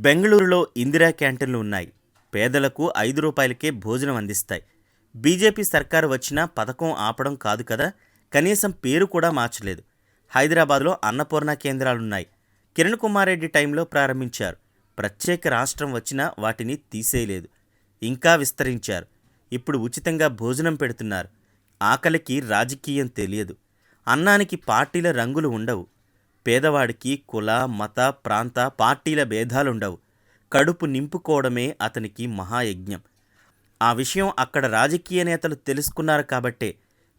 బెంగళూరులో ఇందిరా క్యాంటీన్లు ఉన్నాయి. పేదలకు ఐదు రూపాయలకే భోజనం అందిస్తాయి. బీజేపీ సర్కారు వచ్చినా పథకం ఆపడం కాదు కదా కనీసం పేరు కూడా మార్చలేదు. హైదరాబాద్లో అన్నపూర్ణ కేంద్రాలున్నాయి. కిరణ్ కుమార్ రెడ్డి టైంలో ప్రారంభించారు. ప్రత్యేక రాష్ట్రం వచ్చినా వాటిని తీసేయలేదు. ఇంకా విస్తరించారు. ఇప్పుడు ఉచితంగా భోజనం పెడుతున్నారు. ఆకలికి రాజకీయం తెలియదు. అన్నానికి పార్టీల రంగులు ఉండవు. పేదవాడికి కుల మత ప్రాంత పార్టీల భేదాలుండవు. కడుపు నింపుకోవడమే అతనికి మహాయజ్ఞం. ఆ విషయం అక్కడ రాజకీయ నేతలు తెలుసుకున్నారు కాబట్టే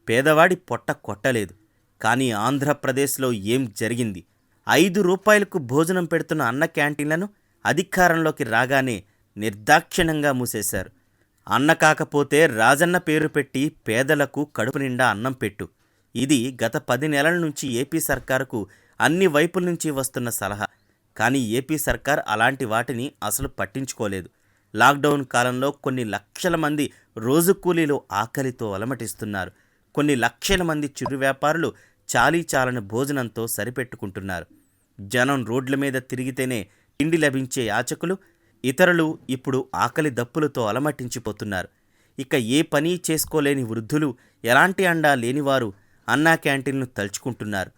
పేదవాడి పొట్ట కొట్టలేదు. కానీ ఆంధ్రప్రదేశ్లో ఏం జరిగింది? ఐదు రూపాయలకు భోజనం పెడుతున్న అన్న క్యాంటీన్లను అధికారంలోకి రాగానే నిర్దాక్షిణ్యంగా మూసేశారు. అన్న కాకపోతే రాజన్న పేరు పెట్టి పేదలకు కడుపు నిండా అన్నం పెట్టు. ఇది గత పది నెలల నుంచి ఏపీ సర్కారుకు అన్ని వైపుల నుంచి వస్తున్న సలహా. కానీ ఏపీ సర్కార్ అలాంటి వాటిని అసలు పట్టించుకోలేదు. లాక్డౌన్ కాలంలో కొన్ని లక్షల మంది రోజు కూలీలు ఆకలితో అలమటిస్తున్నారు. కొన్ని లక్షల మంది చిరు వ్యాపారులు చాలీ చాలని భోజనంతో సరిపెట్టుకుంటున్నారు. జనం రోడ్ల మీద తిరిగితేనే తిండి లభించే యాచకులు ఇతరులు ఇప్పుడు ఆకలి దప్పులతో అలమటించిపోతున్నారు. ఇక ఏ పని చేసుకోలేని వృద్ధులు ఎలాంటి అండా లేనివారు అన్నా క్యాంటీన్ను తలుచుకుంటున్నారు.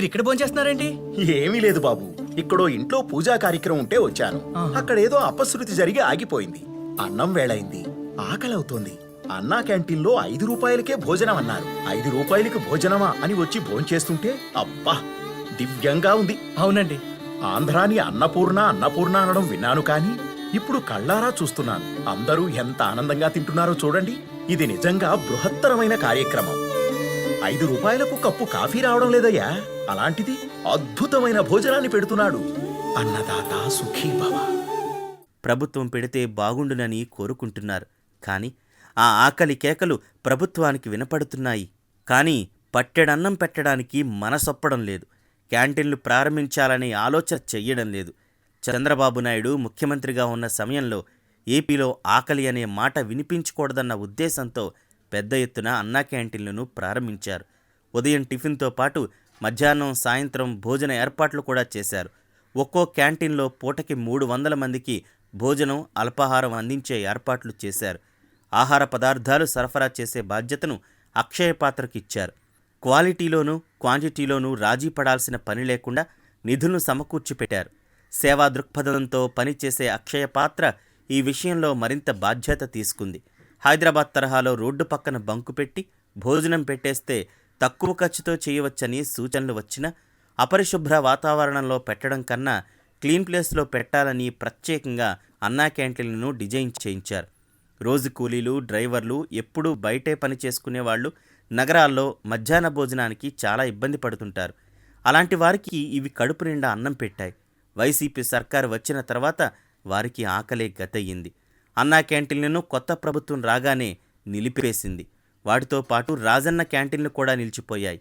మీరు ఇక్కడ భోంచేస్తున్నారేంటి? ఏమీ లేదు బాబు. ఇక్కడో ఇంట్లో పూజా కార్యక్రమం ఉంటే వచ్చాను. అక్కడ ఏదో అపశృతి జరిగి ఆగిపోయింది. అన్నం వేళైంది. ఆకలవుతోంది. అన్నా క్యాంటీన్లో ఐదు రూపాయలకే భోజనం అన్నారు. ఐదు రూపాయలకి భోజనమా అని వచ్చి భోంచేస్తుంటే అబ్బా! దివ్యంగా ఉంది. అవునండి. ఆంధ్రాని అన్నపూర్ణ అన్నపూర్ణ అనడం విన్నాను కానీ ఇప్పుడు కళ్ళారా చూస్తున్నాను. అందరూ ఎంత ఆనందంగా తింటున్నారో చూడండి. ఇది నిజంగా బృహత్తరమైన కార్యక్రమం. ఐదు రూపాయలకు కప్పు కాఫీ రావడం లేదయ్యా. అలాంటిది అద్భుతమైన భోజనాన్ని పెడుతున్నాడు. అన్నదాత సుఖీ భవ ప్రభుత్వం పెడితే బాగుండునని కోరుకుంటున్నారు. కానీ ఆ ఆకలి కేకలు ప్రభుత్వానికి వినపడుతున్నాయి. కానీ పట్టెడన్నం పెట్టడానికి మనసొప్పడం లేదు. క్యాంటీన్లు ప్రారంభించాలనే ఆలోచన చెయ్యడం లేదు. చంద్రబాబు నాయుడు ముఖ్యమంత్రిగా ఉన్న సమయంలో ఏపీలో ఆకలి అనే మాట వినిపించకూడదన్న ఉద్దేశంతో పెద్ద ఎత్తున అన్నా క్యాంటీన్లను ప్రారంభించారు. ఉదయం టిఫిన్తో పాటు మధ్యాహ్నం సాయంత్రం భోజన ఏర్పాట్లు కూడా చేశారు. ఒక్కో క్యాంటీన్లో పూటకి మూడు వందల మందికి భోజనం అల్పాహారం అందించే ఏర్పాట్లు చేశారు. ఆహార పదార్థాలు సరఫరా చేసే బాధ్యతను అక్షయ పాత్రకు ఇచ్చారు. క్వాలిటీలోనూ క్వాంటిటీలోనూ రాజీ పడాల్సిన పని లేకుండా నిధులను సమకూర్చి పెట్టారు సేవా దృక్పథంతో పనిచేసే అక్షయ పాత్ర ఈ విషయంలో మరింత బాధ్యత తీసుకుంది. హైదరాబాద్ తరహాలో రోడ్డు పక్కన బంకు పెట్టి భోజనం పెట్టేస్తే తక్కువ ఖర్చుతో చేయవచ్చని సూచనలు వచ్చిన అపరిశుభ్ర వాతావరణంలో పెట్టడం కన్నా క్లీన్ ప్లేస్లో పెట్టాలని ప్రత్యేకంగా అన్నా క్యాంటీన్లను డిజైన్ చేయించారు. రోజు కూలీలు డ్రైవర్లు ఎప్పుడూ బయటే పని చేసుకునే వాళ్ళు నగరాల్లో మధ్యాహ్న భోజనానికి చాలా ఇబ్బంది పడుతుంటారు. అలాంటి వారికి ఇవి కడుపు నిండా అన్నం పెట్టాయి. వైసీపీ సర్కారు వచ్చిన తర్వాత వారికి ఆకలే గతయ్యింది అన్నా క్యాంటీన్లను కొత్త ప్రభుత్వం రాగానే నిలిపివేసింది. వాటితో పాటు రాజన్న క్యాంటీన్లు కూడా నిలిచిపోయాయి.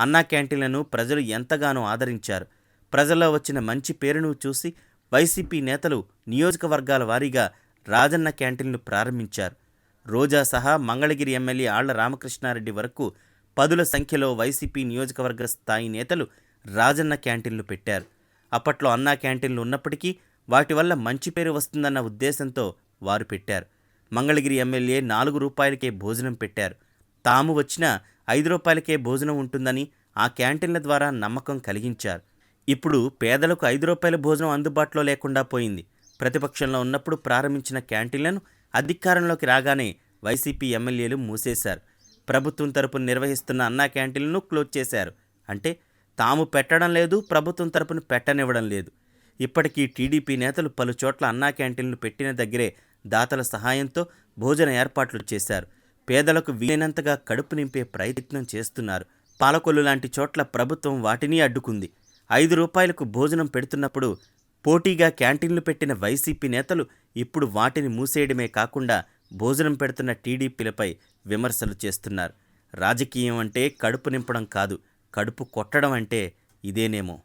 అన్నా క్యాంటీన్లను ప్రజలు ఎంతగానో ఆదరించారు. ప్రజల్లో వచ్చిన మంచి పేరును చూసి వైసీపీ నేతలు నియోజకవర్గాల వారీగా రాజన్న క్యాంటీన్లు ప్రారంభించారు. రోజా సహా మంగళగిరి ఎమ్మెల్యే ఆళ్ళ రామకృష్ణారెడ్డి వరకు పదుల సంఖ్యలో వైసీపీ నియోజకవర్గ స్థాయి నేతలు రాజన్న క్యాంటీన్లు పెట్టారు. అప్పట్లో అన్నా క్యాంటీన్లు ఉన్నప్పటికీ వాటి వల్ల మంచి పేరు వస్తుందన్న ఉద్దేశంతో వారు పెట్టారు. మంగళగిరి ఎమ్మెల్యే నాలుగు రూపాయలకే భోజనం పెట్టారు. తాము వచ్చిన ఐదు రూపాయలకే భోజనం ఉంటుందని ఆ క్యాంటీన్ల ద్వారా నమ్మకం కలిగించారు. ఇప్పుడు పేదలకు ఐదు రూపాయల భోజనం అందుబాటులో లేకుండా పోయింది. ప్రతిపక్షంలో ఉన్నప్పుడు ప్రారంభించిన క్యాంటీన్లను అధికారంలోకి రాగానే వైసీపీ ఎమ్మెల్యేలు మూసేశారు. ప్రభుత్వం తరపున నిర్వహిస్తున్న అన్నా క్యాంటీన్లను క్లోజ్ చేశారు. అంటే తాము పెట్టడం లేదు ప్రభుత్వం తరపున పెట్టనివ్వడం లేదు. ఇప్పటికీ టీడీపీ నేతలు పలు చోట్ల అన్నా క్యాంటీన్లు పెట్టిన దగ్గరే దాతల సహాయంతో భోజన ఏర్పాట్లు చేశారు. పేదలకు వీలైనంతగా కడుపు నింపే ప్రయత్నం చేస్తున్నారు. పాలకొల్లు లాంటి చోట్ల ప్రభుత్వం వాటిని అడ్డుకుంది. ఐదు రూపాయలకు భోజనం పెడుతున్నప్పుడు పోటీగా క్యాంటీన్లు పెట్టిన వైసీపీ నేతలు ఇప్పుడు వాటిని మూసేయడమే కాకుండా భోజనం పెడుతున్న టీడీపీలపై విమర్శలు చేస్తున్నారు. రాజకీయం అంటే కడుపు నింపడం కాదు కడుపు కొట్టడం అంటే ఇదేనేమో.